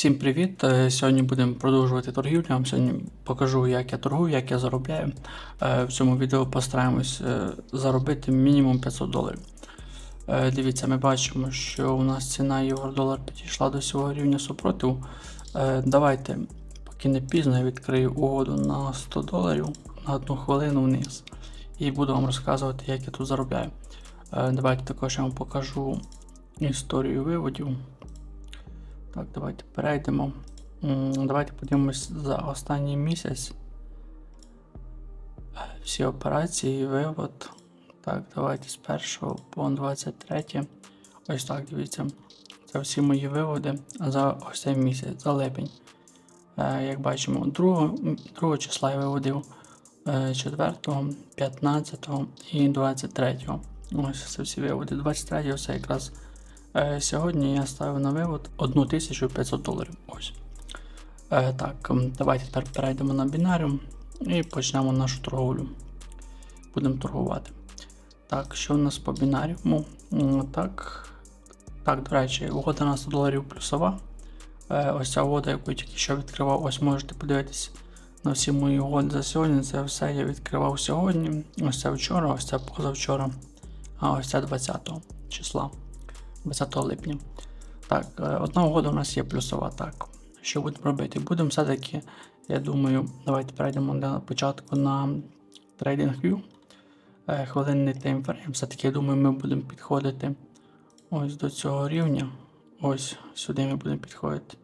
Всім привіт! Е, Сьогодні будемо продовжувати торгівлю. Я вам сьогодні покажу, як я торгую, як я заробляю. Е, В цьому відео постараємось е, заробити мінімум 500 доларів. Дивіться, ми бачимо, що у нас ціна євро-долар підійшла до цього рівня супротиву. Давайте, поки не пізно, я відкрию угоду на 100 доларів на одну хвилину вниз. І буду вам розказувати, як я тут заробляю. Давайте також я вам покажу історію виводів. Так, давайте перейдемо. Давайте подивимось за останній місяць. Всі операції, вивод. Так, давайте з 1 по 23. Ось так, дивіться. Це всі мої виводи за ось цей місяць, за липень. Е, як бачимо, 2, 2 числа я виводив е, 4, 15 і 23. Ось це всі виводи. 23 це якраз Е, Сьогодні я ставив на вивод 1500 доларів. Ось. Е, так, давайте тепер перейдемо на бінаріум і почнемо нашу торговлю. Будемо торгувати. Так, що у нас по бінаріуму? Так, так, до речі, угода на 100 доларів плюсова. Е, ось ця угода, яку я тільки що відкривав, ось можете подивитись на всі мої угоди за сьогодні. Це все я відкривав сьогодні. Ось це вчора, ось це позавчора, а ось це 20 числа. 20 липня. Так, е, одна угода у нас є плюсова. Так. Що будемо робити? Будемо все-таки, я думаю, давайте перейдемо на початку на TradingView. Е, Хвилинний таймфрейм. Все-таки, я думаю, ми будемо підходити ось до цього рівня. Ось сюди ми будемо підходити.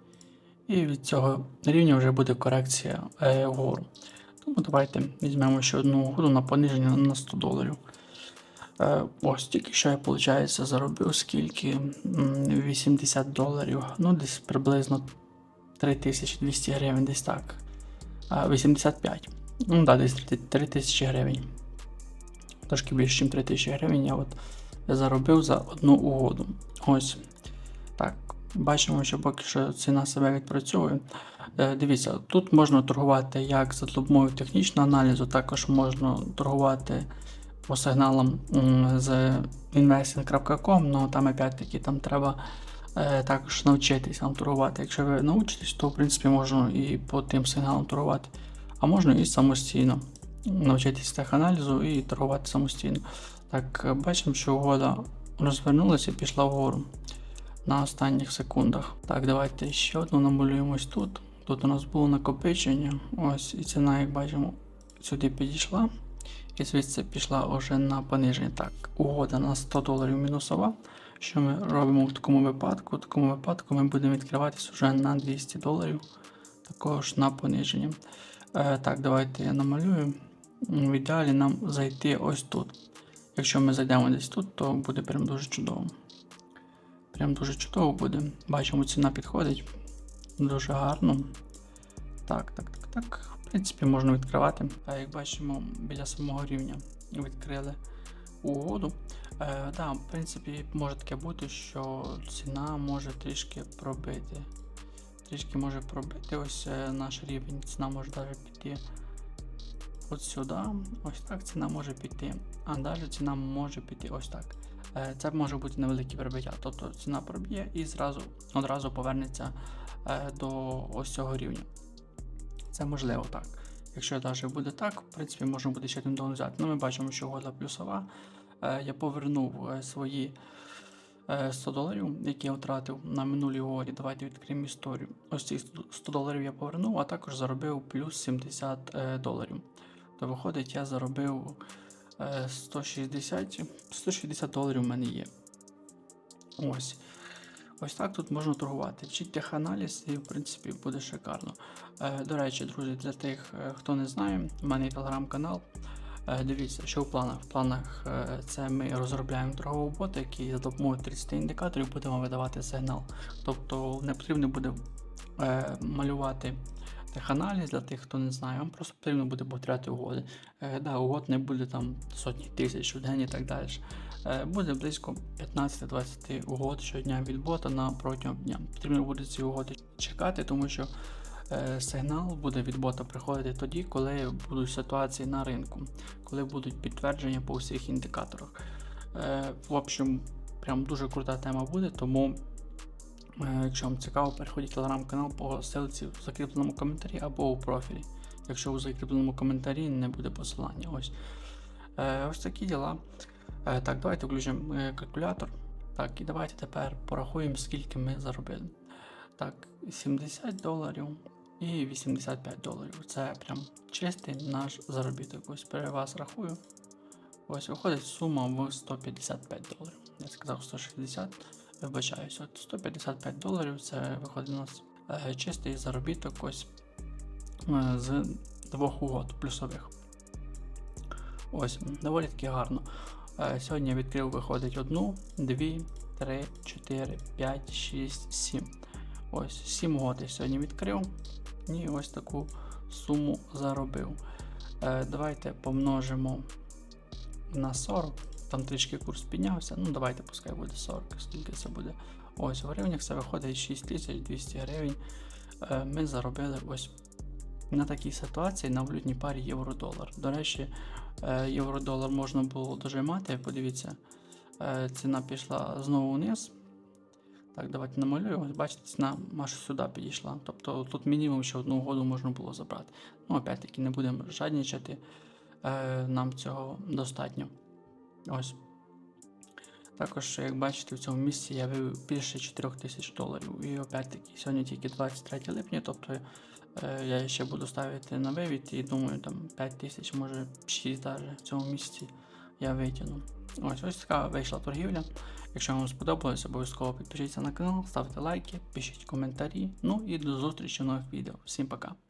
І від цього рівня вже буде корекція е, вгору. Тому давайте візьмемо ще одну угоду на пониження на 100 доларів. Е, Ось тільки що я, виходить, заробив скільки? 80 доларів. Ну, десь приблизно 3200 гривень, десь так. 85. Ну, да, десь 3000 гривень. Трошки більше, ніж 3000 гривень. Я от заробив за одну угоду. Ось. Так. Бачимо, що поки що ціна себе відпрацьовує. Е, Дивіться, тут можна торгувати як за допомогою технічного аналізу, також можна торгувати по сигналам з investing.com, ну там опять-таки там треба е, також навчитися там торгувати. Якщо ви навчитесь, то в принципі можна і по тим сигналам торгувати, а можна і самостійно навчитися теханалізу і торгувати самостійно. Так, е, бачимо, що угода розвернулася і пішла вгору на останніх секундах. Так, давайте ще одну намалюємось тут. Тут у нас було накопичення. Ось і ціна, як бачимо, сюди підійшла. І звідси пішла вже на пониження. Так, угода на 100 доларів мінусова. Що ми робимо в такому випадку? В такому випадку ми будемо відкриватись вже на 200 доларів, також на пониження. Е, так, давайте я намалюю. В ідеалі нам зайти ось тут. Якщо ми зайдемо десь тут, то буде прям дуже чудово. Прям дуже чудово буде. Бачимо, ціна підходить. Дуже гарно. Так, так, так, так. В принципі, можна відкривати. А як бачимо, біля самого рівня відкрили угоду. Е, да, в принципі, може таке бути, що ціна може трішки пробити. Трішки може пробити ось е, наш рівень. Ціна може навіть піти от сюди. Ось так ціна може піти. А далі ціна може піти ось так. Е, Це може бути невелике пробиття. Тобто ціна проб'є і зразу одразу повернеться е, до ось цього рівня. Це можливо так. Якщо навіть буде так, в принципі, можна буде ще один дон взяти. Ну, ми бачимо, що угода плюсова. Е, Я повернув е, свої е, 100 доларів, які я втратив на минулій угоді. Давайте відкриємо історію. Ось ці 100 доларів я повернув, а також заробив плюс 70 е, доларів. То виходить, я заробив е, 160, 160 доларів в мене є. Ось. Ось так тут можна торгувати. Вчіть теханаліз і, в принципі, буде шикарно. Е, до речі, друзі, для тих, е, хто не знає, в мене є телеграм-канал. Е, дивіться, що в планах. В планах це ми розробляємо торговий бот, який за допомогою 30 індикаторів будемо видавати сигнал. Тобто не потрібно буде малювати теханаліз для тих, хто не знає, вам просто потрібно буде повторяти угоди. Е, да, угод не буде там сотні тисяч в і так далі. Е, буде близько 15-20 угод щодня від бота на протягом дня. Потрібно буде ці угоди чекати, тому що е, сигнал буде від бота приходити тоді, коли будуть ситуації на ринку, коли будуть підтвердження по всіх індикаторах. Е, в общем, прям дуже крута тема буде, тому Якщо вам цікаво, переходіть в телеграм-канал по ссылці в закріпленому коментарі або у профілі. Якщо у закріпленому коментарі не буде посилання. Ось, е, ось такі діла. Е, так, давайте включимо е, калькулятор. Так, і давайте тепер порахуємо, скільки ми заробили. Так, 70 доларів і 85 доларів. Це прям чистий наш заробіток. Ось перед вас рахую. Ось виходить сума в 155 доларів. Я сказав 160, вибачаюсь. От 155 доларів це виходить у нас е, чистий заробіток ось е, з двох угод плюсових. Ось, доволі таки гарно. Е, Сьогодні я відкрив виходить одну, дві, три, чотири, п'ять, шість, сім. Ось, сім угод я сьогодні відкрив і ось таку суму заробив. Давайте помножимо на 40. Там трішки курс піднявся. Ну, давайте пускай буде 40, скільки це буде. Ось в гривнях це виходить 6200 гривень. Е, Ми заробили ось на такій ситуації на валютній парі євро-долар. До речі, е, євро-долар можна було дожимати. Подивіться, е, ціна пішла знову вниз. Так, давайте намалюю. Ось бачите, ціна аж сюди підійшла. Тобто тут мінімум ще одну угоду можна було забрати. Ну, опять-таки, не будемо жадничати. Нам цього достатньо. Ось. Також, як бачите, в цьому місці я вивів більше 4 тисяч доларів. І опять-таки, сьогодні тільки 23 липня, тобто е, я ще буду ставити на вивід і думаю, там 5 тисяч, може 6 навіть в цьому місці я витягну. Ось ось така вийшла торгівля. Якщо вам сподобалось, обов'язково підпишіться на канал, ставте лайки, пишіть коментарі. Ну і до зустрічі в нових відео. Всім пока!